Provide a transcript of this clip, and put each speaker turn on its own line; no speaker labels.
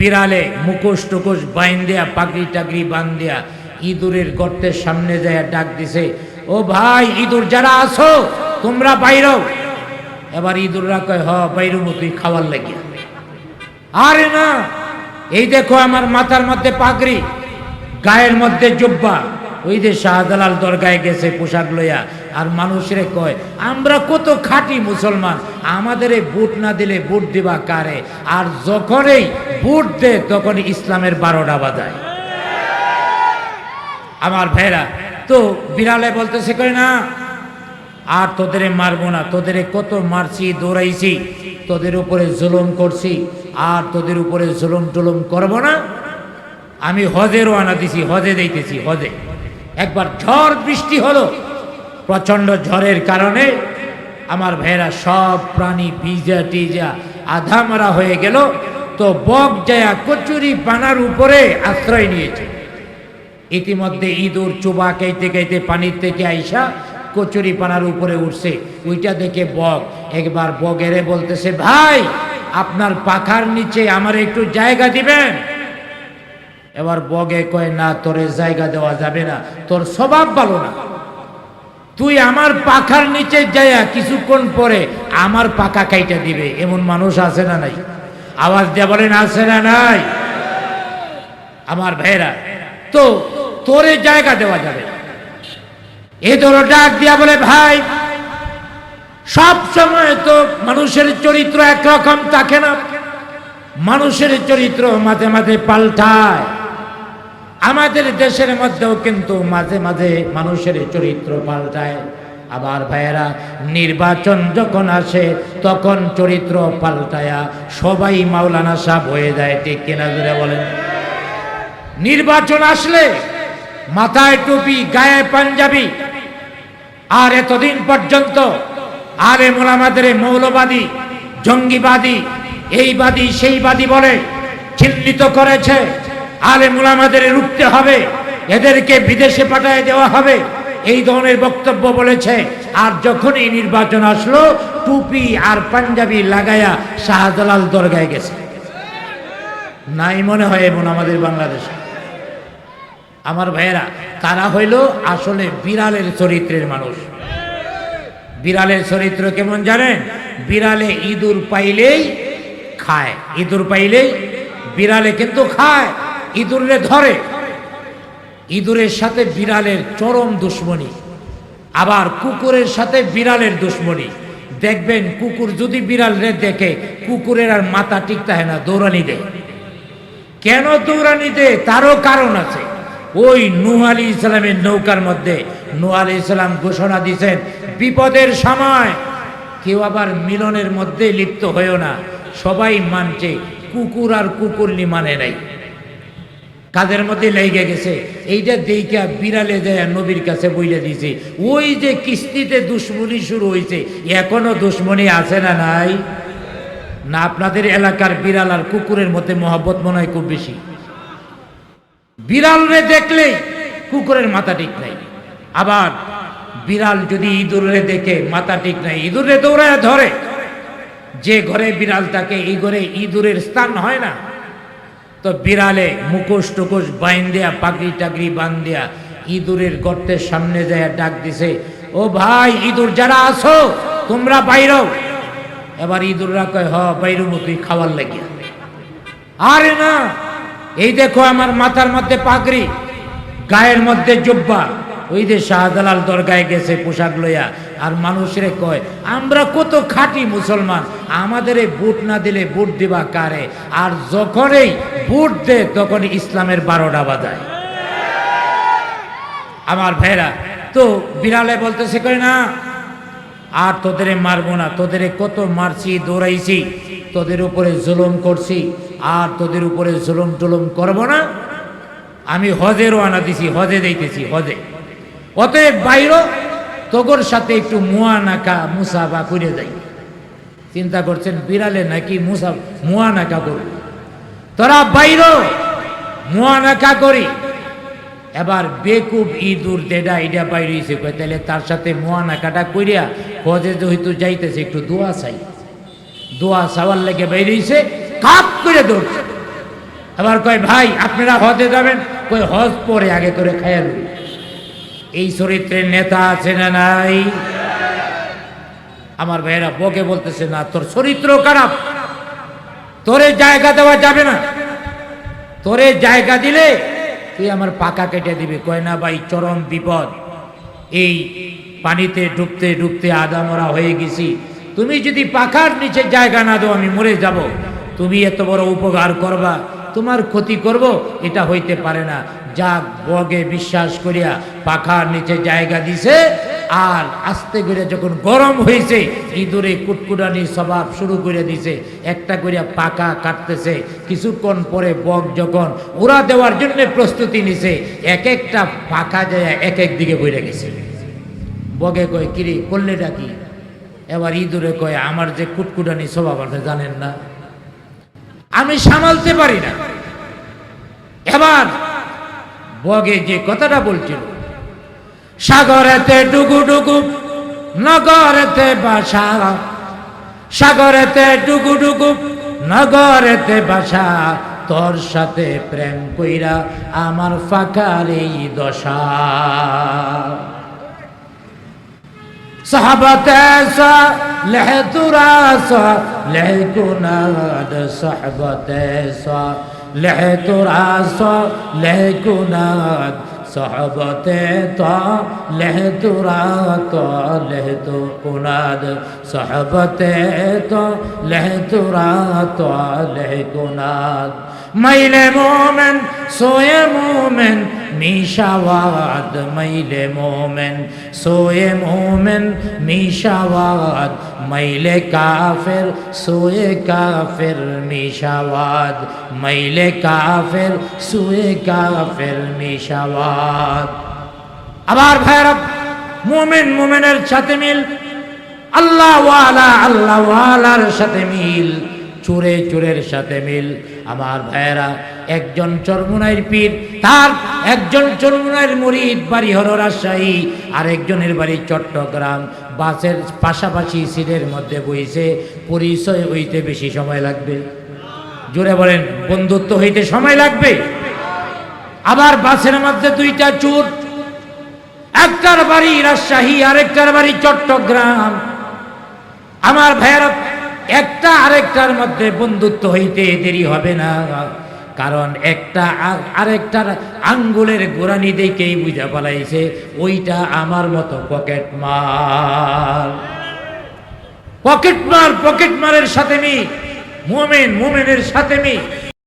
বিড়ালে মুখোশ টুকোশ বাইন দেয়া পাগড়ি টাগড়ি বান দেয়া ইঁদুরের গর্তের সামনে যায় ডাক দিছে, ও ভাই, ইঁদুর যারা আছো, তোমরা বাইরও এবার ইঁদুররা কয়, হ বাইরুমু তুই খাওয়ার লাগিয়া। আরে না, এই দেখো আমার মাথার মধ্যে পাগড়ি, গায়ের মধ্যে জুব্বা। ওই যে শাহজালাল দরগায় গেছে পোশাক লইয়া আর মানুষরে কয়, আমরা কত খাঁটি মুসলমান, আমাদের এই বুট না দিলে বুট দিবা কারে? আর যখনই বুট দে তখন ইসলামের বারোটা বাজায়। আমার ভাইরা, তো বিড়ালে বলতেছে কই না, আর তোদের মারবো না, তোদের কত মারছি, দৌড়াইছি, তোদের উপরে জুলুম করছি, আর তোদের উপরে জুলুম টুলুম করব না। আমি হজেরও আনা দিছি, হজে দিতেছি হজে। একবার ঝড় বৃষ্টি হলো প্রচণ্ড ঝড়ের কারণে আমার ভাইয়েরা সব প্রাণী ভিজা টিজা আধা মারা হয়ে গেল। তো বক জায়া কচুরি পানার উপরে আশ্রয় নিয়েছে। ইতিমধ্যে ইঁদুর চোবা খাইতে খাইতে পানির থেকে আইসা কচুরি পানার উপরে উঠছে। ওইটা দেখে বক একবার বগেরে বলতেছে, ভাই, আপনার পাখার নিচে আমার একটু জায়গা দিবেন? এবার বগে কয়, না, তোরে জায়গা দেওয়া যাবে না, তোর স্বভাব ভালো না। তুই আমার পাখার নিচে যাইয়া কিছুক্ষণ পরে আমার পাকা খাইটা দিবে। এমন মানুষ আছে না নাই? আওয়াজ দিয়ে বলেন, আছে না নাই? আমার ভাইরা তো তোরে জায়গা দেওয়া যাবে। এ ধরো ডাক দিয়া বলে, ভাই, সব সময় তো মানুষের চরিত্র একরকম থাকে না। মানুষের চরিত্র মাঝে মাঝে পাল্টায়। আমাদের দেশের মধ্যেও কিন্তু মাঝে মাঝে মানুষের চরিত্র পাল্টায়। আবার ভাইয়েরা, নির্বাচন যখন আসে, তখন চরিত্র পাল্টায়া সবাই মাওলানা সাহ হয়ে যায়, ঠিক কিনা জুড়ে বলেন? নির্বাচন আসলে মাথায় টুপি, গায়ে পাঞ্জাবি। আর এতদিন পর্যন্ত আরে মোলামাদের মৌলবাদী, জঙ্গিবাদী এইবাদী সেইবাদী বলে চিহ্নিত করেছে। আলে মুলামাদের রুখতে হবে, এদেরকে বিদেশে পাঠায় দেওয়া হবে। এই ধরনের বক্তব্য বলেছে, আর যখন এই নির্বাচন আসলো, টুপি আর পাঞ্জাবি লাগায়া শাহজালাল দরগায় গেছে। নাই মনে হয় এমন আমাদের বাংলাদেশে। আমার ভাইয়েরা, তারা হইল আসলে বিড়ালের চরিত্রের মানুষ। বিড়ালের চরিত্র কেমন জানেন? বিড়ালে ইঁদুর পাইলেই খায়, ইঁদুর পাইলেই বিড়ালে কিন্তু খায়। ইঁদুরে ধরে। ইঁদুরের সাথে বিড়ালের চরম দুশ্মনী, আবার কুকুরের সাথে বিড়ালের দুশ্মনী। দেখবেন কুকুর যদি বিড়ালরে দেখে, কুকুরের আর মাথা ঠিক থাকে না, দৌড়ানি দেয়। কেন দৌড়ানি দেয়? তারও কারণ আছে। ওই নূহ আলী ইসলামের নৌকার মধ্যে নূহ আলী ইসলাম ঘোষণা দিয়েছেন, বিপদের সময় কেউ আবার মিলনের মধ্যে লিপ্ত হয়েও না। সবাই মানছে, কুকুর আর কুকুরনি মানে নাই। কাদের মধ্যে লেগে গেছে? এইটা দেইকা বিড়ালে যায় নবীর কাছে বইলে দিয়েছে ওই যে কিস্তিতে দুশ্মনী শুরু হয়েছে এখনও দুশ্মনী আছে না নাই? না আপনাদের এলাকার বিড়াল আর কুকুরের মধ্যে মহব্বত মনে হয় খুব বেশি। বিড়ালরে দেখলেই কুকুরের মাথা ঠিক নাই। আবার বিড়াল যদি ইঁদুরে দেখে, মাথা ঠিক নাই, ইঁদুরে দৌড়ায় ধরে। যে ঘরে বিড়াল থাকে, এই ঘরে ইঁদুরের স্থান হয় না। তো বিড়ালে মুখোশ টুকোশ বাইন দেয়া পাগড়ি টাকরি বান দেয়া ইঁদুরের গর্তের সামনে যায় ডাক দিছে, ও ভাই, ইঁদুর যারা আছো, তোমরা বাইরও। এবার ইঁদুররা কয়, হ, বাইর তুই খাওয়ার লাগিয়া। আরে না, এই দেখো আমার মাথার মধ্যে পাগড়ি, গায়ের মধ্যে জুব্বা। ওই যে শাহজালাল দরগায় গেছে পোশাক লইয়া। আর মানুষরে কয়, আমরা কত খাঁটি মুসলমান, আমাদের এই বুট না দিলে বুট দিবা কারে? আর যখনই বুট দে তখন ইসলামের বারোটা বাজায়। আমার ভাইরা, তো বিড়ালে বলতেছে কয় না, আর তোদের মারবো না, তোদের কত মারছি, দৌড়াইছি, তোদের উপরে জুলুম করছি, আর তোদের উপরে জুলুম টুলুম করব না। আমি হজেরও আনা দিছি, হজে দিতেছি হজে। অতএব বাইর, তোগর সাথে একটু মুয়া নাকা মুসাফা করে যাই চিন্তা করছেন, বিড়ালে নাকি মুসা মুয়া নাকা করবে? তোরা বাইর মুয়া নাকা করি। এবার বেকুব ইঁদুর দেডা ইডা বাইরেছে কয় তাহলে তার সাথে মোয়ানা কাটা কইরা হজে যেহেতু যাইতেছে, একটু দোয়া চাই। দোয়া চাওয়ার লেগে বাইরেছে কাপ করে দৌড়ছে। আবার কয়, ভাই, আপনারা হজে যাবেন? কই হজ পরে আগে করে খাইয়া। এই চরিত্রের নেতা আছে না নাই? আমার ভাইয়েরা বকে বলতেছে না, তোর চরিত্র খারাপ। তোরে জায়গা দেওয়া যাবে না। তোরে জায়গা দিলে তুই আমার পাকা কেটে দিবি। কয়, না ভাই, চরম বিপদ। এই পানিতে ডুবতে ডুবতে আদা মরা হয়ে গেছি। তুমি যদি পাখার নিচে জায়গা না দাও, আমি মরে যাব। তুমি এত বড় উপকার করবা। তোমার ক্ষতি করব, এটা হইতে পারে না। যাক, বগে বিশ্বাস করিয়া পাখার নিচে জায়গা দিছে, আর আস্তে করে যখন গরম হয়েছে ইঁদুরে কুটকুটানি স্বভাব শুরু করে দিছে, একটা করে পাকা কাটতেছে। কিছুক্ষণ পরে বক যখন ওরা দেওয়ার জন্য প্রস্তুতি নিছে, এক একটা পাকা যায় এক এক দিকে বইরে গেছে। বগে কয়, কিরে, করলেটা কি? এবার ইঁদুরে কয়, আমার যে কুটকুটানি স্বভাব আপনি জানেন না। আমি সামালতে পারি না। এবার বগে যে কথাটা বলছিল, সাগরেতে ডুগু ডুগু, নগরেতে বাসা। সাগরেতে ডুগু ডুগু, নগরেতে বাসা। তোর সাথে প্রেম কইরা আমার ফাঁকার এই দশা। صحبة صالح تراث لكناد صحبة صالح تراث لكناد صحبة صالح تراث لكناد صحبة صالح تراث لكناد ميل مؤمن سوي مؤمن মিশাওয়াদ মাইলে মোমেন সোয়ে মোমেন মিশাওয়াদ মাইলে কাফের সোয়ে কাফের মিশাওয়াদ মাইলে কাফের সোয়ে কাফের মিশাওয়াদ আবার ভাইরা মোমেন মোমেনের সাথে মিল আল্লাহ ওয়ালা আল্লাহ ওয়ালার সাথে মিল চোরে চোরের সাথে মিল। আমার ভাইয়েরা, একজন চরমুনাইয়ের পীর, তার একজন চরমুনাইয়ের মুরিদ বাড়ি হলো রাজশাহী, আর একজনের বাড়ি চট্টগ্রাম। বাসের পাশাপাশি সিটের মধ্যে বইছে, পরিচয় হইতে বেশি সময় লাগবে। জোরে বলেন, বন্ধুত্ব হইতে সময় লাগবে? আবার বাসের মধ্যে দুইটা চোর, একটার বাড়ি রাজশাহী, আরেকটার বাড়ি চট্টগ্রাম। আমার ভাইয়েরা একটা আরেকটার মধ্যে বন্ধুত্ব হইতে দেরি হবে না। কারণ একটা আরেকটার আঙ্গুলের গোড়ানি দেখেই বুঝা পালাইছে, ওইটা আমার মতো পকেট মার পকেট মার, পকেট মারের সাথে মি, মোমেন, মোমেনের সাথে মি।